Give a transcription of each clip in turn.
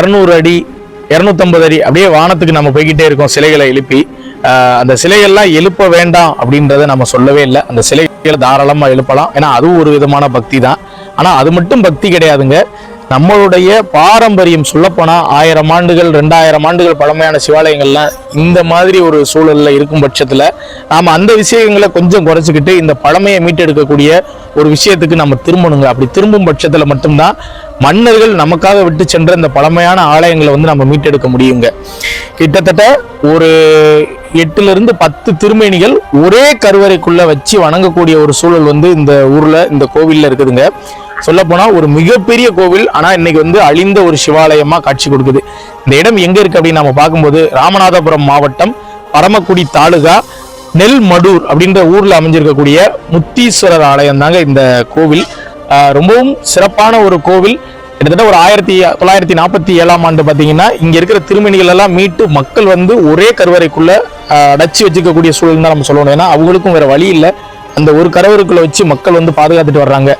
இரநூறு அடி இரநூத்தம்பது அடி அப்படியே வானத்துக்கு நம்ம போய்கிட்டே இருக்கோம் சிலைகளை எழுப்பி. அந்த சிலைகள்லாம் எழுப்ப வேண்டாம் அப்படின்றத நம்ம சொல்லவே இல்லை. அந்த சிலைகளை தாராளமாக எழுப்பலாம். ஏன்னா அதுவும் ஒரு விதமான பக்தி தான். ஆனால் அது மட்டும் பக்தி கிடையாதுங்க. நம்மளுடைய பாரம்பரியம் சொல்லப்போனால் ஆயிரம் ஆண்டுகள் ரெண்டாயிரம் ஆண்டுகள் பழமையான சிவாலயங்கள்லாம் இந்த மாதிரி ஒரு சூழலில் இருக்கும் பட்சத்தில் நாம் அந்த விஷயங்களை கொஞ்சம் குறைச்சிக்கிட்டு இந்த பழமையை மீட்டெடுக்கக்கூடிய ஒரு விஷயத்துக்கு நம்ம திரும்பணுங்க. அப்படி திரும்பும் பட்சத்தில் மட்டும்தான் மன்னர்கள் நமக்காக விட்டு சென்ற இந்த பழமையான ஆலயங்களை வந்து நம்ம மீட்டெடுக்க முடியுங்க. கிட்டத்தட்ட ஒரு எட்டுல இருந்து பத்து திருமேனிகள் ஒரே கருவறைக்குள்ள வச்சு வணங்கக்கூடிய ஒரு சூழல் வந்து இந்த ஊர்ல இந்த கோவில்ல இருக்குதுங்க. சொல்லப்போனா ஒரு மிகப்பெரிய கோவில் ஆனா இன்னைக்கு வந்து அழிந்த ஒரு சிவாலயமா காட்சி கொடுக்குது. இந்த இடம் எங்க இருக்கு அப்படின்னு நம்ம பார்க்கும்போது ராமநாதபுரம் மாவட்டம் பரமக்குடி தாலுகா நெல்மடூர் அப்படின்ற ஊர்ல அமைஞ்சிருக்கக்கூடிய முத்தீஸ்வரர் ஆலயம் தாங்க இந்த கோவில். ரொம்பவும் சிறப்பான ஒரு கோவில். கிட்டத்தட்ட ஒரு ஆயிரத்தி தொள்ளாயிரத்தி நாற்பத்தி ஏழாம் ஆண்டு பார்த்தீங்கன்னா இங்கே இருக்கிற திருமணிகள் எல்லாம் மீட்டு மக்கள் வந்து ஒரே கருவறைக்குள்ளே அடைச்சி வச்சுக்கக்கூடிய சூழல் தான் நம்ம சொல்லணும். ஏன்னா அவங்களுக்கும் வேறு வழி இல்லை. அந்த ஒரு கருவறைக்குள்ளே வச்சு மக்கள் வந்து பாதுகாத்துட்டு வர்றாங்க.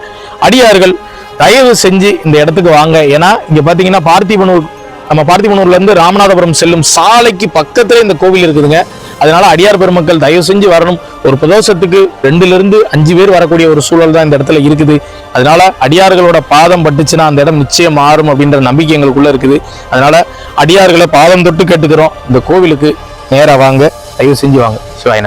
அடியார்கள் தயவு செஞ்சு இந்த இடத்துக்கு வாங்க. ஏன்னா இங்கே பார்த்தீங்கன்னா பார்த்திபனூர் நம்ம பார்த்திபனூர்லேருந்து ராமநாதபுரம் செல்லும் சாலைக்கு பக்கத்தில் இந்த கோவில் இருக்குதுங்க. அதனால அடியார் பெருமக்கள் தயவு செஞ்சு வரணும். ஒரு பிரதோஷத்துக்கு ரெண்டுல இருந்து அஞ்சு பேர் வரக்கூடிய ஒரு சூழல் தான் இந்த இடத்துல இருக்குது. அதனால அடியார்களோட பாதம் பட்டுச்சுன்னா அந்த இடம் நிச்சயம் மாறும் அப்படின்ற நம்பிக்கை எங்களுக்குள்ள இருக்குது. அதனால அடியார்களை பாதம் தொட்டு கேட்டுக்கிறோம். இந்த கோவிலுக்கு நேராக வாங்க. தயவு செஞ்சு வாங்க. சிவாயினம்